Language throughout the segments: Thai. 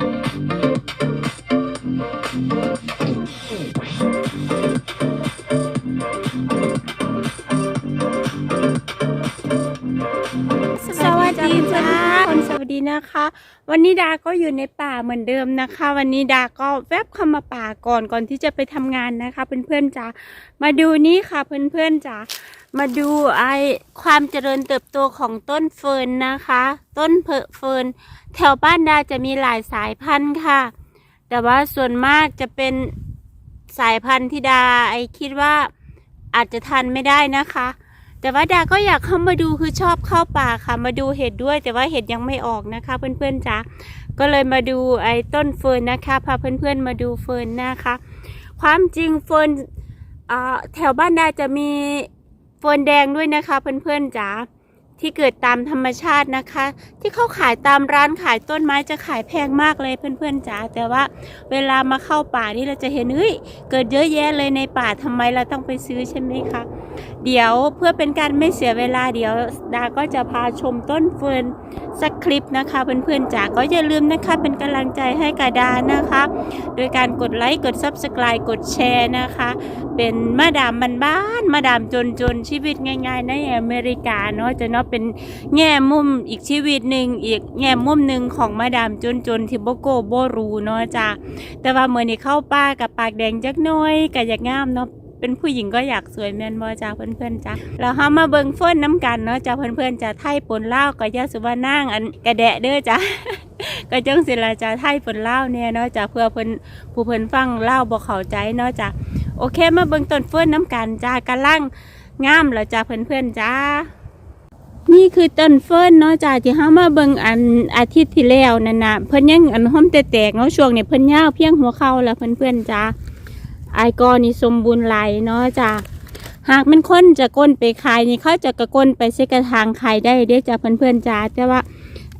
ส นสวันะคะ วันนี้ดาก็อยู่ในป่าเหมือนเดิมนะคะ วันนี้ดาก็แวบเข้ามาป่าก่อนก่อนที่จะไปทำงานนะคะ เพื่อนๆจ๋ามาดูนี่ค่ะเพื่อนๆจ๋ามาดูไอความเจริญเติบโตของต้นเฟิร์นนะคะ ต้นเพอเฟิร์นแถวบ้านดาจะมีหลายสายพันธุ์ค่ะ แต่ว่าส่วนมากจะเป็นสายพันธุ์ที่ดาไอคิดว่าอาจจะทันไม่ได้นะคะ แต่ว่าดาก็อยากเข้ามาดูคือชอบเข้าป่าค่ะ มาดูเห็ดด้วย แต่ว่าเห็ดยังไม่ออกนะคะ เพื่อนๆจ๋าก็เลยมาดูไอ้ต้นเฟิร์นนะคะพาเพื่อนๆมาดูเฟิร์นนะคะ ความจริงเฟิร์นแถวบ้านดาจะมีเฟิร์นแดงด้วยนะคะ เพื่อนๆจ๋าที่เกิดตามธรรมชาตินะคะ ที่เขาขายตามร้านขายต้นไม้จะขายแพงมากเลยเพื่อนๆจ๋าแต่ว่าเวลามาเข้าป่านี่เราจะเห็นเฮ้ยเกิดเยอะแยะเลยในป่าทำไมเราต้องไปซื้อใช่ไหมคะ เดี๋ยวเพื่อเป็นการไม่เสียเวลาเดี๋ยวดาก็จะพาชมต้นเฟิร์นสักคลิปนะคะเพื่อนๆจ๋าก็อย่าลืมนะคะเป็นกำลังใจให้กับดานะคะ โดยการกดไลค์กด Subscribe กดแชร์นะคะ เป็นมาดามบ้านๆมาดามจนๆชีวิตง่ายๆในอเมริกาเนาะจะเนาะเป็นแง่มุมอีกชีวิตหนึ่งอีกแง่มุมหนึ่งของมาดามจนๆที่โบโกโบรูเนาะจ้าแต่ว่าเมื่อนี้เข้าป้ากับปากแดงจักน้อยก็อยากงามเนาะ เป็นผู้หญิงก็อยากสวยแมนบ่จ้าเพื่อนๆจ้าแล้วเฮามาเบิ่งเฟินน้ำกันเนาะจ้าเพื่อนๆจ้าไทยปนเลาก็อย่าสุว่านั่งอันกระแดะเด้อจ้าก็จังสิล่ะจ้าไทยปนเลาเนี่ยเนาะจ้าเพื่อเพิ่อนผู้เพิ่อนฟังเลาวบ่เข้าใจเนาะจ้าโอเคมาเบิ่งต้นเฟินน้ำกันจ้ากำลังงามแล้วจ้าเพื่อนๆจ้านี่คือต้นเฟิร์นเนาะจ้าที่เฮามาเบิ่งอันอาทิตย์ที่แล้วนั่นน่ะเพิ่นยังอันห้อมแตกเนาะช่วงนี้เพิ่นยาวเพียงหัวเข่าแล้วเพื่อนๆจ้า ไอายกอนี่สมบูรณ์ไหลายเนาะจ้ะหากมันคนจะก้นไปขายนี่เขาจะกระก้นไปเสกระทางขายได้เด้จ้ะเพื่อนๆจ้าแต่ว่า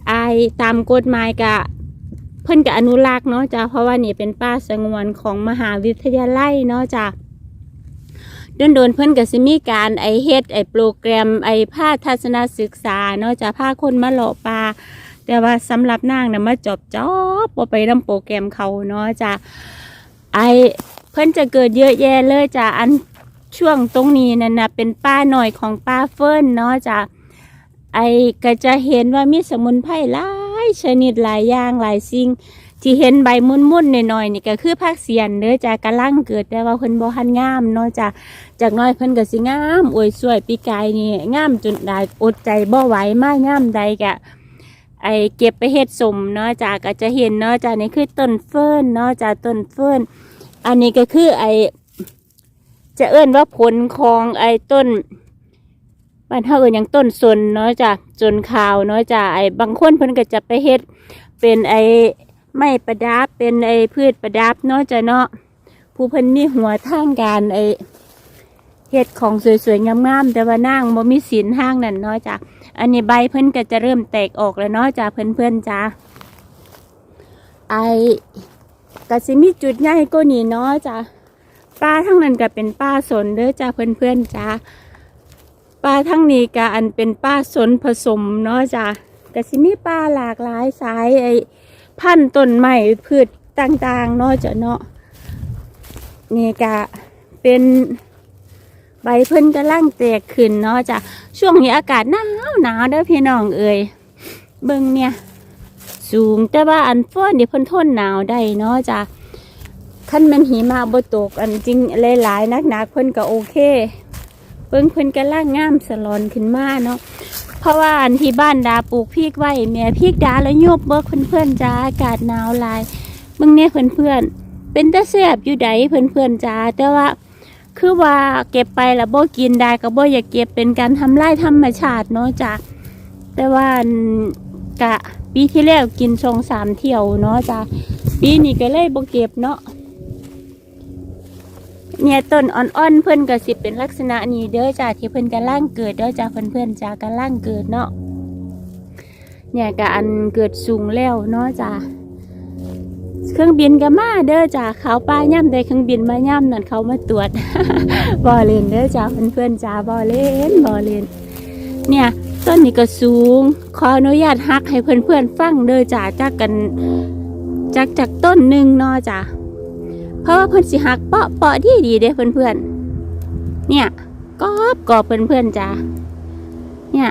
ไอายตามกฎหมายกะเพิ่อนกะอนุรักษ์เนาะจ้ะเพราะว่านี่เป็นป่าสงวนของมหาวิทยาลัยเนาะจ้ะโดนโดนเพิ่อนก็สิมีการไอเฮ็ดไอโปรแกรมไอภาคทัศนศึกษาเนาะจ้ะพาคนมาเลาะป่าแต่ว่าสำหรับนางน่ะมาจอบจอบไปนำโปรแกรมเขาเนาะจ้ะไอ พิ่นจะเกิดเยอะแยะเลยจ้ะอันช่วงตรงนี้นั่นนะเป็นป้าหน่อยของป้าเฟิร์นเนาะจ้ะไอก็จะเห็นว่ามีสมุนไพรหลายชนิดหลายอย่างหลายสิ่ง ที่เห็นใบมุ่นๆหน่อยๆนี่ก็คือผักเสียนเด้อจ้ะกำลังเกิดแต่ว่าเพิ่นบ่ทันงามเนาะจ้ะจากน้อยเพิ่นก็สิงามอวยสวยปีกายนี่งามจนได้อดใจบ่ไหวมากงามใดกะไอเก็บไปเฮ็ดสมเนาะจ้ะก็จะเห็นเนาะจ้ะนี่คือต้นเฟิร์นเนาะจ้ะต้นเฟิร์น อันนี้ก็คือไอจะเอื้นว่าผลของไอต้นบานเฮาเอิ้นยังต้นสนเนาะจ้ะจนขาวเนาะจ้ะไอบางคนเพิ่นก็จะไปเฮ็ด เป็นไอไม้ประดับเป็นไอพืชประดับเนาะจ้ะเนาะผู้เพิ่นมีหัวทางการไอเฮ็ดของสวยๆงามๆแต่ว่านางบ่มีศีลห้างนั่นเนาะจ้ะอันนี้ใบเพิ่นก็จะเริ่มแตกออกแล้วเนาะจ้ะเพื่อนๆจ้ะไอ ก็สิมีจุดใหญ่ก็นี่เนาะจ้ะป้าทั้งนั้นก็เป็นป้าสนเด้อจ้าเพื่อนๆจ้าป้าทั้งนี้ก็อันเป็นป้าสนผสมเนาะจ้ะก็สิมีป้าหลากหลายสายไอ้พันธุ์ต้นไม้พืชต่างๆเนาะจ้ะเนาะนี่ก็เป็นใบเพิ่นกำลังแตกขึ้นเนาะจ้ะช่วงนี้อากาศหนาวหนาวเด้อพี่น้องเอ่ยเบิ่งเนี่ย สูง แต่ว่าอันฟ้อนเดี๋ยวเพิ่นทนหนาวได้เนาะจ้ะขั้นมันหิมะบ่ตกอันจริงหลายๆนักหนักเพิ่นก็โอเคเพิ่งเพิ่นก็ล่างงามสลอนขึ้นมาเนาะเพราะว่าอันที่บ้านดาปลูกพริกไว้แม่พริกดาแล้วโยบเบิกเพื่อนๆจ้าอากาศหนาวลายเบิ่งเนี่ยเพื่อนๆเป็นตาแซ่บอยู่ใดเพื่อนๆจ้าแต่ว่าคือว่าเก็บไปแล้วบ่กินได้ก็บ่อยากเก็บเป็นการทำลายธรรมชาติเนาะจ้ะแต่ว่ากะ ปีที่แล้วกินชงสามเที่ยวเนาะจ้ะปีนี้ก็เลยบ่เก็บเนาะเนี่ยต้นอ่อนๆเพิ่อนก็สิเป็นลักษณะนี้เด้อจ้ะที่เพิ่อนกำลังเกิดเด้อจ้ะเพื่อนๆจ้ะกำลังเกิดเนาะเนี่ยก็อันเกิดสูงแล้วเนาะจ้ะเครื่องบินก็มาเด้อจ้ะเขาป้าย่ำได้เครื่องบินมาย่ำนั่นเขามาตรวจบ่เลนเด้อจ้ะเพื่อนๆจ้ะบ่เลนบ่เลนเนี่ย ต้นนี้ก็สูง ขออนุญาตฮักให้เพื่อนๆฟังเด้อจ้าจากกันจากจากต้นหนึ่งเนาะจ้ะเพราะว่าเพิ่นสิหักเปาะเปาะดีดีเด้เพื่อนๆเนี่ยกอบกอบเพื่อนๆจ้ะเนี่ย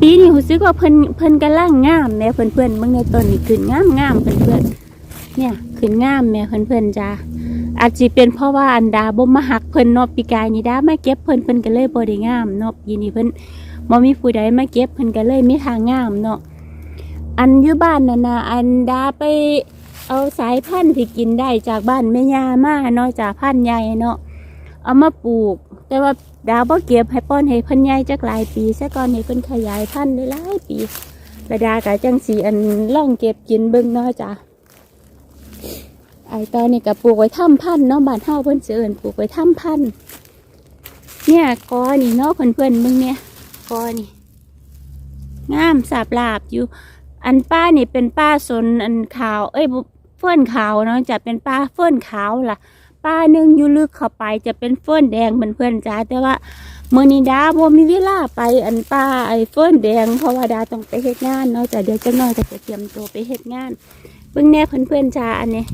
ปีนี้รู้สึกว่าเพิ่นเพิ่นกำลังงามแม่เพื่อนๆเบิ่งในต้นนี่ขึ้นงามงามๆเพื่อนเนี่ยขึ้นงามแม่เพื่อนๆจ้ะ อาจสิเป็นเพราะว่าอันดาบ่มาหักเพิ่นเนาะปีกายนี่ดามาเก็บเพิ่นเพิ่นก็เลยบ่ได้งามเนาะปีนี้เพิ่นบ่มีผู้ใดมาเก็บเพิ่นก็เลยมีทางงามเนาะอันอยู่บ้านนั่นน่ะอันดาไปเอาสายพันธุ์ที่กินได้จากบ้านแม่ย่ามาเนาะจากพันธุ์ใหญ่เนาะเอามาปลูก แต่ว่าดาวบ่เก็บให้ป้อนให้เพิ่นใหญ่จักหลายปีซะก่อนให้เพิ่นขยายพันธุ์ได้หลายปีระดาก็จังสีอันล่องเก็บกินเบิ่งเนาะจ้ะ ไอตอนนี้ก็ปลูกไว้ทำพันเนาะบ้านเฮาเพิ่อนสิเอิ้นปลูกไว้ทำพันเนี่ยกอนี่เนาะเพิ่อนเบิ่อนมึงเนี่ยกอนี่งามสาบลาบอยู่ อันป้านี่เป็นป้าสนอันขาว เอ้ยเฟิ่อนขาวเนาะจะเป็นป้าเฟิ่อนขาวล่ะ ป้าหนึ่งอยู่ลึกเข้าไปจะเป็นเฟิ่อนแดงเหมือนเพื่อนจ้าแต่ว่าเมื่อนี้ดาบ่มีเวลาไปอันป้าไอ้เฟิ่อนแดงเพราะว่าดาต้องไปเฮ็ดงานเนาะจ้ะเดี๋ยวจักหน่อยจะเตรียมตัวไปเฮ็ดงานเบิ่งแน่เพื่อนเพื่อนๆจ้าอันนี้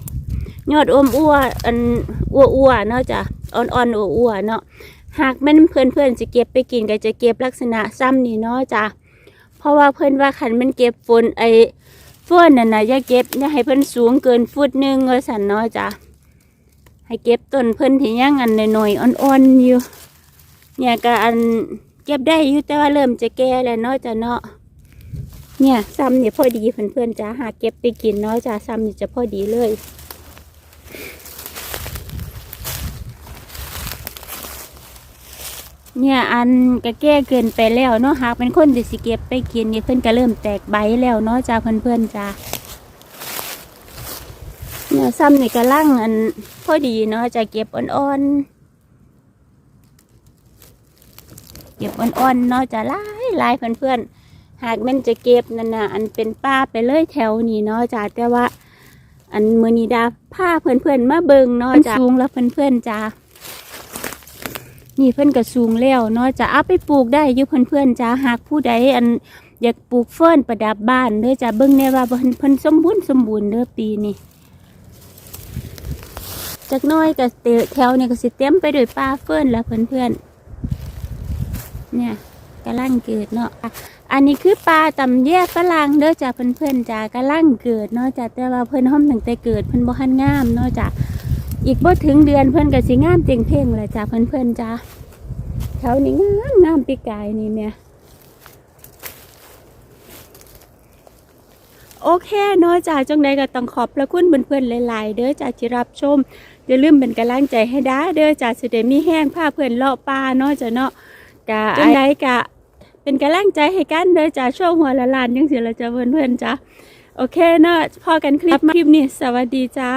ยอดอมอ้วอันอ้วอ้วเนาะจ้ะอ่อนอ่อนอ้วอ้วเนาะหากแม่นเพื่อนเพื่อนๆสิเก็บไปกินก็จะเก็บลักษณะซ้ำนี่เนาะจ้ะเพราะว่าเพิ่อนว่าคันมันเก็บฝนไอ้เฟิ่นนั่นน่ะอย่าเก็บอย่าให้เพิ่อนสูงเกินฟุตหนึ่งว่าซั่นเนาะจ้ะให้เก็บต้นเพิ่อนที่ยังอันหน่อยๆอ่อนๆอยู่เนี่ยก็อันเก็บได้อยู่แต่ว่าเริ่มจะแก่แล้วเนาะจ้ะเนาะเนี่ยซ้ำเนี่ยพอดีเพื่อนๆจ้ะหากเก็บไปกินเนาะจ้ะซ้ำเนี่ยจะพอดีเลย เนี่ยอันก็แก่เกินไปแล้วเนาะหากเป็นคนที่สิเก็บไปกินเนี่ยเพิ่นก็เริ่มแตกใบแล้วเนาะจ้ะเพื่อนๆจ้ะเนี่ยซ้ำนี่กระลังอันพอดีเนาะจะเก็บอ่อนๆเก็บอ่อนๆเนาะจะหลายลายเพื่อนๆหากมันจะเก็บนั่นนะอันเป็นป้าไปเลยแถวนี้เนาะจ้าแต่ว่า อันมือนีดาผ้าเพื่อนๆมาเบิงเนาะจ้าสูงแล้วเพื่อนๆจ้า นี่เพื่อนก็สูงแล้วเนาะจะเอาไปปลูกได้อยู่เพื่อนจ้าหากผู้ใดอันอยากปลูกเฟิร์นประดับบ้านเด้อจ้าเบิ่งแน่ว่าเพิ่นเพิ่นสมบูรณ์สมบูรณ์เด้อปีนี้จากน้อยก็เตะแถวเนี่ยก็สิเต็มไปด้วยปลาเฟิ่นแล้วเพื่อนเนี่ยกระลังเกิดเนาะอันนี้คือปลาตำแยกฝรั่งเด้อจ้ะเพื่อนๆจ้ากระลังเกิดเนาะจ้ะแต่ว่าเพื่อนห้อมตั้งแต่เกิดเพื่อนบ่ทันงามเนาะจ้ะ อีกบ่ถึงเดือนเพื่อนก็สิงามเจงเพ่งเลยจ้ะเพื่อนๆจ้ะแถวนี้งามงามปีกายนี่แม่โอเคเนาะจ้ะจังใดก็ต้องขอบพระคุณเพื่อนๆหลาย ๆ เด้อจ้ะที่รับชมอย่าลืมเป็นกำลังใจให้ด้าเด้อจ้าสุดเดมีแห้งผ้าเพื่อนเลาะปลาเนาะจ้ะเนาะกะจังไดกะ เป็นกำลังใจให้กันเด้อจ้าช่วงหัวละลานยังเสียละจ้ะเพื่อนๆจ้ะโอเคเนาะพอกันคลิปคลิปนี้สวัสดีจ้า